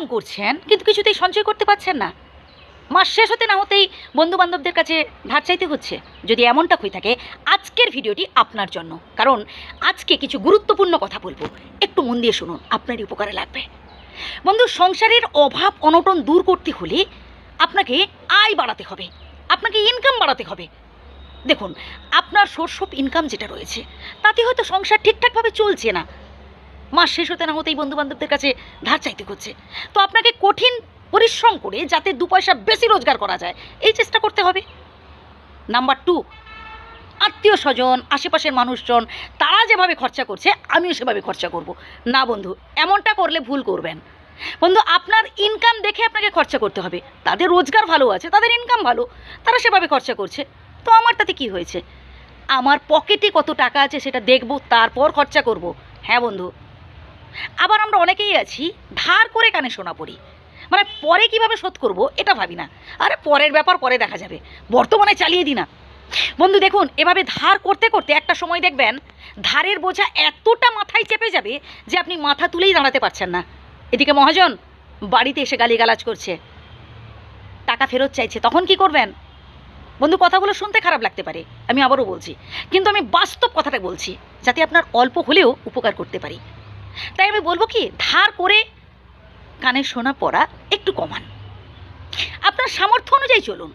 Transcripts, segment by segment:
Income করছেন, কিন্তু কিছুতেই সঞ্চয় করতে পারছেন না। মাস শেষ হতে না হতেই বন্ধু বান্ধবদের কাছে ধার চাইতে হচ্ছে। যদি এমনটা হয়ে থাকে, আজকের ভিডিওটি আপনার জন্য। কারণ আজকে কিছু গুরুত্বপূর্ণ কথা বলব। একটু মন দিয়ে শুনুন, আপনারই উপকারে লাগবে। বন্ধু, সংসারের অভাব, অনটন দূর করতে হলে আপনাকে আয় বাড়াতে হবে। আপনাকে ইনকাম বাড়াতে হবে। দেখুন, আপনার সোর্স অফ ইনকাম যেটা রয়েছে, তাতে হয়তো সংসার ঠিকঠাকভাবে চলছে না। মাস শেষ হতে না হতেই বন্ধু বান্ধবদের কাছে ধার চাইতে হচ্ছে। তো আপনাকে কঠিন পরিশ্রম করে যাতে দু পয়সা বেশি রোজগার করা যায়, এই চেষ্টা করতে হবে। নাম্বার টু, আত্মীয় স্বজন, আশেপাশের মানুষজন, তারা যেভাবে খরচা করছে, আমিও সেভাবে খরচা করব। না বন্ধু, এমনটা করলে ভুল করবেন। বন্ধু, আপনার ইনকাম দেখে আপনাকে খরচা করতে হবে। তাদের রোজগার ভালো আছে, তাদের ইনকাম ভালো, তারা সেভাবে খরচা করছে। তো আমার তাতে কি হয়েছে? আমার পকেটে কত টাকা আছে সেটা দেখব, তারপর খরচা করব। হ্যাঁ বন্ধু। আবার আমরা অনেকেই আছি, ধার করে কানে শোনা পড়ি। মানে পরে কীভাবে শোধ করব, এটা ভাবি না। আরে পরের ব্যাপার পরে দেখা যাবে। বর্তমানে চালিয়ে দিই না। বন্ধু, দেখুন, এভাবে ধার করতে করতে একটা সময় দেখবেন, ধারের বোঝা এতটা মাথায় চেপে যাবে যে আপনি মাথা তুলেই দাঁড়াতে পারছেন না। এদিকে মহাজন, বাড়িতে এসে গালিগালাজ করছে। টাকা ফেরত চাইছে, তখন কি করবেন? বন্ধু, কথাগুলো শুনতে খারাপ লাগতে পারে, আমি আবারও বলছি। কিন্তু আমি বাস্তব কথাটা বলছি, যাতে আপনার অল্প হলেও উপকার করতে পারি। তাই আমি বলব কি, ধার করে কানে শোনা পড়া একটু কমান। আপনার সামর্থ্য অনুযায়ী চলুন।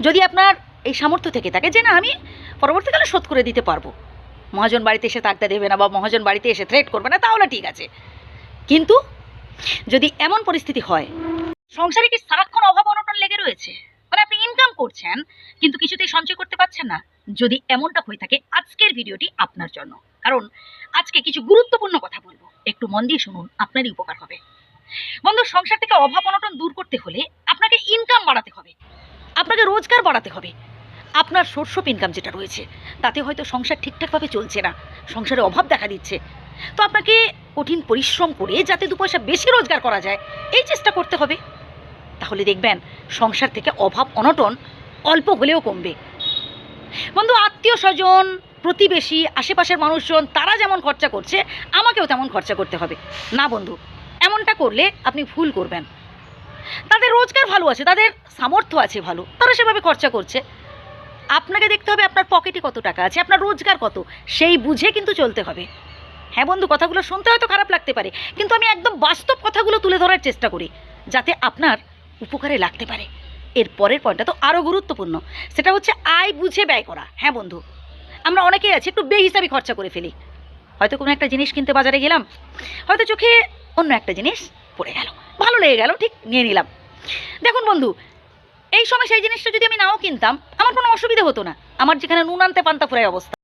যদি আপনার এই সামর্থ্য থেকে থাকে যে না, আমি পরবর্তীকালে শোধ করে দিতে পারব। মহাজন বাড়িতে এসে তাকতে দেবে না বা মহাজন বাড়িতে এসে থ্রেট করবে না, তাহলে ঠিক আছে। কিন্তু যদি এমন পরিস্থিতি হয়, সংসারে কি সারাক্ষণ অভাব অনটন লেগে রয়েছে? মানে আপনি ইনকাম করছেন, কিন্তু কিছুতেই সঞ্চয় করতে পারছেন না। যদি এমনটা হয়ে থাকে, আজকের ভিডিওটি আপনার জন্য। কারণ আজকে কিছু গুরুত্বপূর্ণ কথা বলব। একটু মন দিয়ে শুনুন, আপনারই উপকার হবে। বন্ধু, সংসার থেকে অভাব অনটন দূর করতে হলে আপনাকে ইনকাম বাড়াতে হবে। আপনাকে রোজগার বাড়াতে হবে। আপনার সোর্স অফ ইনকাম যেটা রয়েছে, তাতে হয়তো সংসার ঠিকঠাকভাবে চলছে না, সংসারে অভাব দেখা দিচ্ছে। তো আপনাকে কঠিন পরিশ্রম করে যাতে দু পয়সা বেশি রোজগার করা যায়, এই চেষ্টা করতে হবে। তাহলে দেখবেন, সংসার থেকে অভাব অনটন অল্প হলেও কমবে। বন্ধু, আত্মীয় স্বজন, প্রতিবেশী, আশেপাশের মানুষজন, তারা যেমন খরচা করছে, আমাকেও তেমন খরচা করতে হবে। না বন্ধু, এমনটা করলে আপনি ভুল করবেন। তাদের রোজগার ভালো আছে, তাদের সামর্থ্য আছে ভালো, তারা সেভাবে খরচা করছে। আপনাকে দেখতে হবে আপনার পকেটে কত টাকা আছে, আপনার রোজগার কত, সেই বুঝে কিন্তু চলতে হবে। হ্যাঁ বন্ধু, কথাগুলো শুনতে হয়তো খারাপ লাগতে পারে, কিন্তু আমি একদম বাস্তব কথাগুলো তুলে ধরার চেষ্টা করি, যাতে আপনার উপকারে লাগতে পারে। এর পরের পয়েন্টটা তো আরও গুরুত্বপূর্ণ। সেটা হচ্ছে আয় বুঝে ব্যয় করা। হ্যাঁ বন্ধু? আমরা অনেকেই আছি, একটু বেহিসাবি খরচা করে ফেলি। হয়তো কোনো একটা জিনিস কিনতে বাজারে গেলাম, হয়তো চোখে অন্য একটা জিনিস পড়ে গেল। ভালো লেগে গেল, ঠিক নিয়ে নিলাম। দেখুন বন্ধু, এই সময় সেই জিনিসটা যদি আমি নাও কিনতাম, আমার কোনো অসুবিধা হতো না। আমার যেখানে নুন আনতে পান্তা ফুরাই অবস্থা।